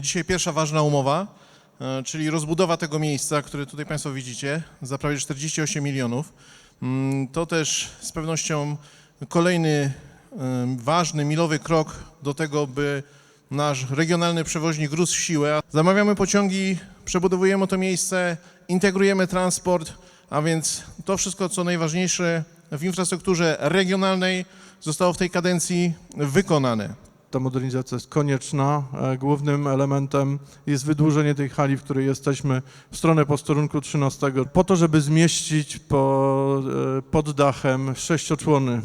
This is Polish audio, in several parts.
Dzisiaj pierwsza ważna umowa, e, czyli rozbudowa tego miejsca, które tutaj Państwo widzicie, za prawie 48 milionów. Mm, To też z pewnością kolejny e, ważny, milowy krok do tego, by nasz regionalny przewoźnik rósł w siłę. Zamawiamy pociągi, przebudowujemy to miejsce, integrujemy transport, a więc to wszystko, co najważniejsze w infrastrukturze regionalnej zostało w tej kadencji wykonane. Ta modernizacja jest konieczna. E, Głównym elementem jest wydłużenie tej hali, w której jesteśmy w stronę posterunku 13, po to, żeby zmieścić po, e, pod dachem sześcioczłony.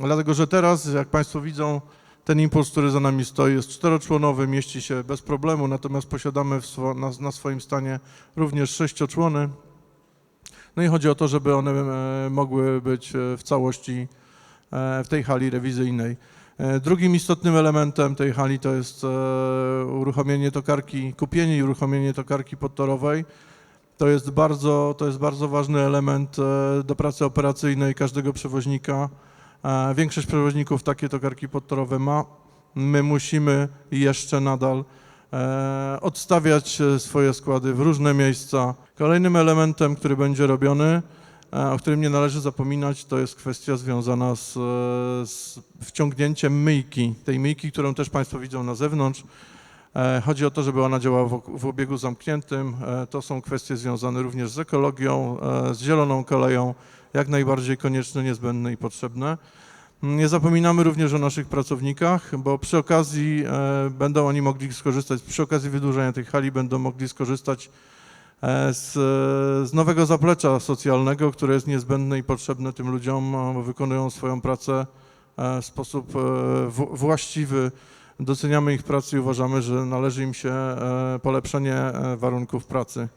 Dlatego, że teraz, jak Państwo widzą, ten impuls, który za nami stoi, jest czteroczłonowy, mieści się bez problemu, natomiast posiadamy swo, na, na swoim stanie również sześcioczłony. No i chodzi o to, żeby one e, mogły być w całości w tej hali rewizyjnej. E, Drugim istotnym elementem tej hali to jest e, uruchomienie tokarki, kupienie i uruchomienie tokarki podtorowej. To jest bardzo, to jest bardzo ważny element e, do pracy operacyjnej każdego przewoźnika. Większość przewoźników takie tokarki podtorowe ma. My musimy jeszcze nadal odstawiać swoje składy w różne miejsca. Kolejnym elementem, który będzie robiony, o którym nie należy zapominać, to jest kwestia związana z, z wciągnięciem myjki. Tej myjki, którą też Państwo widzą na zewnątrz. E, Chodzi o to, żeby ona działała w, w obiegu zamkniętym. E, To są kwestie związane również z ekologią, e, z zieloną koleją, jak najbardziej konieczne, niezbędne i potrzebne. Nie zapominamy również o naszych pracownikach, bo przy okazji będą oni mogli skorzystać, przy okazji wydłużenia tej hali będą mogli skorzystać z, z nowego zaplecza socjalnego, które jest niezbędne i potrzebne tym ludziom, e, wykonują swoją pracę e, w sposób e, w- właściwy. Doceniamy ich pracę i uważamy, że należy im się e, polepszenie e, warunków pracy.